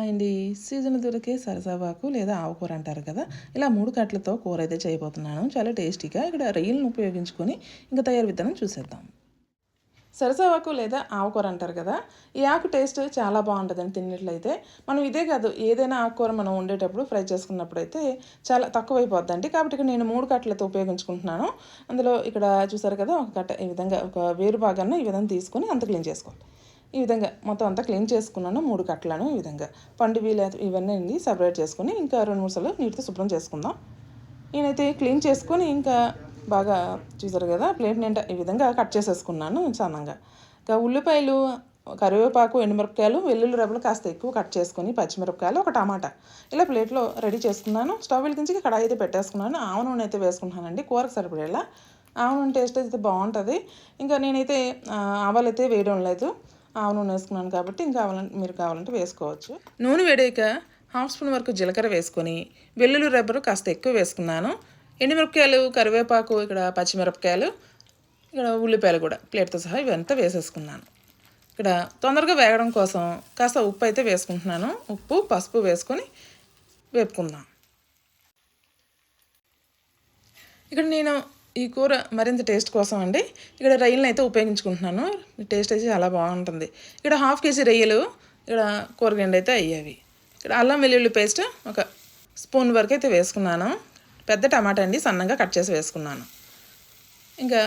And ఈ season దొరికే సరసావాకు లేదా ఆవుకూర అంటారు కదా ఇలా మూడు కట్లతో కూర అయితే చేయబోతున్నాను. చాలా టేస్టీగా ఇక్కడ రొయ్యలను ఉపయోగించుకొని ఇంకా తయారు విధానం చూసేద్దాం. సరసావాకు లేదా ఆకుకూర అంటారు కదా ఈ ఆకు టేస్ట్ చాలా బాగుంటుందండి తిన్నట్లయితే. మనం ఇదే కాదు ఏదైనా ఆకుకూర మనం వండేటప్పుడు ఫ్రై చేసుకున్నప్పుడు అయితే చాలా తక్కువైపోద్దండి. కాబట్టి ఇక్కడ నేను మూడు కట్టలతో ఉపయోగించుకుంటున్నాను. అందులో ఇక్కడ చూసారు కదా ఒక కట్ట ఈ విధంగా ఒక వేరు భాగాన్ని ఈ విధంగా తీసుకొని అంత క్లీన్ చేసుకోవాలి. ఈ విధంగా మొత్తం అంతా క్లీన్ చేసుకున్నాను మూడు కట్టలను ఈ విధంగా. పండువీలు లేదా ఇవన్నీ అండి సపరేట్ చేసుకుని ఇంకా రెండు మూడు సార్లు నీటితో శుభ్రం చేసుకుందాం. నేనైతే క్లీన్ చేసుకొని ఇంకా బాగా చూసారు కదా ప్లేట్ నిండా ఈ విధంగా కట్ చేసేసుకున్నాను సన్నంగా. ఇంకా ఉల్లిపాయలు కరివేపాకు ఎండుమిరపకాయలు వెల్లుల్లి రబ్బలు కాస్త ఎక్కువ కట్ చేసుకొని పచ్చిమిరపకాయలు ఒక టమాటా. ఇలా ప్లేట్లో రెడీ చేసుకున్నాను. స్టవ్ వెలిగించి కడాయి అయితే పెట్టేసుకున్నాను. ఆవ నూనె అయితే వేసుకుంటున్నానండి కూరకు సరిపడేలా. ఆవ నూనె టేస్ట్ అయితే బాగుంటుంది. ఇంకా నేనైతే ఆవాలు అయితే వేయడం లేదు. ఆవు నూనె వేసుకున్నాను కాబట్టి ఇంకా కావాలంటే మీరు కావాలంటే వేసుకోవచ్చు. నూనె వేడాక హాఫ్ స్పూన్ వరకు జీలకర్ర వేసుకొని వెల్లుల్లి రబ్బరు కాస్త ఎక్కువ వేసుకున్నాను. ఎండుమిరపకాయలు కరివేపాకు ఇక్కడ పచ్చిమిరపకాయలు ఇక్కడ ఉల్లిపాయలు కూడా ప్లేట్తో సహా ఇవంతా వేసేసుకున్నాను. ఇక్కడ తొందరగా వేగడం కోసం కాస్త ఉప్పు అయితే వేసుకుంటున్నాను. ఉప్పు పసుపు వేసుకొని వేపుకుందాం. ఇక్కడ నేను ఈ కూర మరింత టేస్ట్ కోసం అండి. ఇక్కడ రొయ్యలను అయితే ఉపయోగించుకుంటున్నాను. టేస్ట్ అయితే చాలా బాగుంటుంది. ఇక్కడ హాఫ్ కేజీ రొయ్యలు ఇక్కడ కూరగండి అయితే అయ్యేవి. ఇక్కడ అల్లం వెల్లుల్లి పేస్ట్ ఒక స్పూన్ వరకు అయితే వేసుకున్నాను. పెద్ద టమాటా అండి సన్నగా కట్ చేసి వేసుకున్నాను. ఇంకా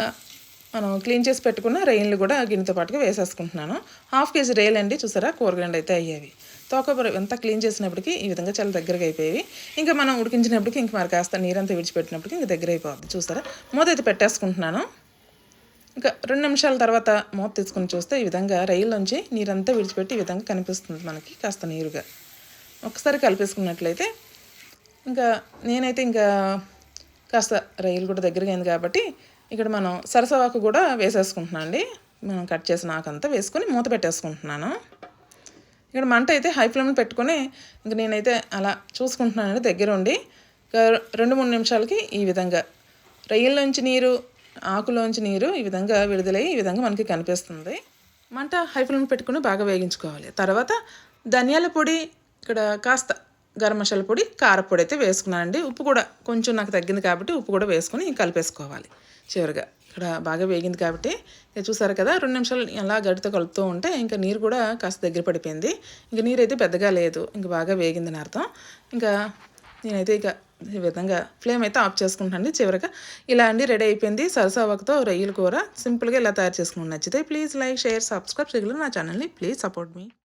మనం క్లీన్ చేసి పెట్టుకున్న రెయిన్లు కూడా గిన్నెతో పాటుగా వేసేసుకుంటున్నాను. హాఫ్ కేజీ రొయ్యలు అండి చూసారా? కూరగాయలు అయితే అయ్యేవి. తోకబుర ఎంత క్లీన్ చేసినప్పటికీ ఈ విధంగా చాలా దగ్గరగా అయిపోయేవి. ఇంకా మనం ఉడికించినప్పటికీ ఇంక మరి కాస్త నీరంతా విడిచిపెట్టినప్పటికీ ఇంకా దగ్గర అయిపోద్ది చూసారా? మూత అయితే పెట్టేసుకుంటున్నాను. ఇంకా రెండు నిమిషాల తర్వాత మూత తీసుకుని చూస్తే ఈ విధంగా రైల్లోంచి నీరంతా విడిచిపెట్టి ఈ విధంగా కనిపిస్తుంది మనకి కాస్త నీరుగా. ఒకసారి కలిపేసుకున్నట్లయితే ఇంకా నేనైతే ఇంకా కాస్త రైలు కూడా దగ్గరగా అయింది కాబట్టి ఇక్కడ మనం సరసవాకు కూడా వేసేసుకుంటున్నాను అండి. మనం కట్ చేసిన ఆకంతా వేసుకొని మూత పెట్టేసుకుంటున్నాను. ఇక్కడ మంట అయితే హై ఫ్లేమ్లో పెట్టుకొని ఇంక నేనైతే అలా చూసుకుంటున్నానండి దగ్గర ఉండి రెండు మూడు నిమిషాలకి ఈ విధంగా రొయ్యల్లోంచి నీరు ఆకులోంచి నీరు ఈ విధంగా విడుదలై ఈ విధంగా మనకి కనిపిస్తుంది. మంట హై ఫ్లేమ్ పెట్టుకుని బాగా వేగించుకోవాలి. తర్వాత ధనియాల పొడి ఇక్కడ కాస్త గరం మసాలా పొడి కారపొడి అయితే వేసుకున్నానండి. ఉప్పు కూడా కొంచెం నాకు తగ్గింది కాబట్టి ఉప్పు కూడా వేసుకొని కలిపేసుకోవాలి. చివరిగా ఇక్కడ బాగా వేగింది కాబట్టి చూసారు కదా రెండు నిమిషాలు అలా గడితో కలుపుతూ ఉంటే ఇంకా నీరు కూడా కాస్త దగ్గర పడిపోయింది. ఇంకా నీరు అయితే పెద్దగా లేదు ఇంకా బాగా వేగిందని అర్థం. ఇంకా నేనైతే ఇక ఈ విధంగా ఫ్లేమ్ అయితే ఆఫ్ చేసుకుంటాను చివరిగా. ఇలా అండి రెడీ అయిపోయింది. సరసావకతో రొయ్యల కూర. సింపుల్గా ఇలా తయారు చేసుకుని నచ్చితే ప్లీజ్ లైక్ షేర్ సబ్స్క్రైబ్ చేయగలరు. నా ఛానల్ని ప్లీజ్ సపోర్ట్ మీ.